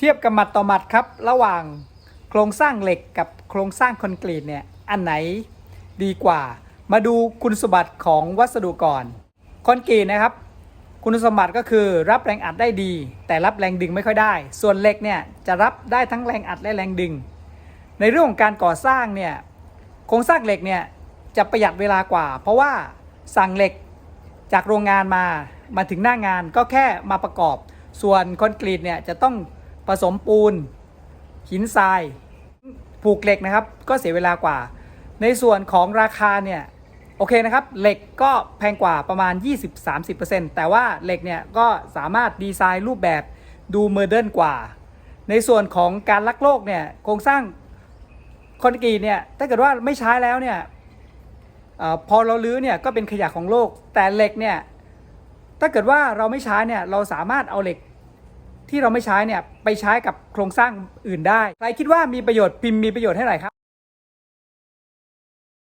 เทียบกับหมัดต่อหมัดครับ ระหว่างโครงสร้างเหล็กกับโครงสร้างคอนกรีตเนี่ยอันไหนดีกว่า มาดูคุณสมบัติของวัสดุก่อนคอนกรีตนะครับ คุณสมบัติก็คือรับแรงอัดได้ดี แต่รับแรงดึงไม่ค่อยได้ ส่วนเหล็กเนี่ยจะรับได้ทั้งแรงอัดและแรงดึง ในเรื่องของการก่อสร้างเนี่ยโครงสร้างเหล็กเนี่ยจะประหยัดเวลากว่า เพราะว่าสั่งเหล็กจากโรงงานมามาถึงหน้างานก็แค่มาประกอบ ส่วนคอนกรีตเนี่ยจะต้อง ผสมปูน หินทรายผูกเหล็กนะครับ ก็เสียเวลากว่า ในส่วนของราคาเนี่ยโอเคนะครับ เหล็กก็แพงกว่าประมาณ 20-30%แต่ว่าเหล็กเนี่ยก็สามารถดีไซน์รูปแบบดูโมเดิร์นกว่า ในส่วนของการลักโลกเนี่ยโครงสร้างคอนกรีตเนี่ยถ้าเกิดว่าไม่ใช้แล้วเนี่ยอพอเราลื้อเนี่ยก็เป็นขยะของโลก แต่เหล็กเนี่ยถ้าเกิดว่าเราไม่ใช้เนี่ยเราสามารถเอาเหล็ก ที่เราไม่ใช้เนี่ยไปใช้กับโครงสร้างอื่นได้ ใครคิดว่ามีประโยชน์พิมพ์มีประโยชน์ให้หน่อยครับ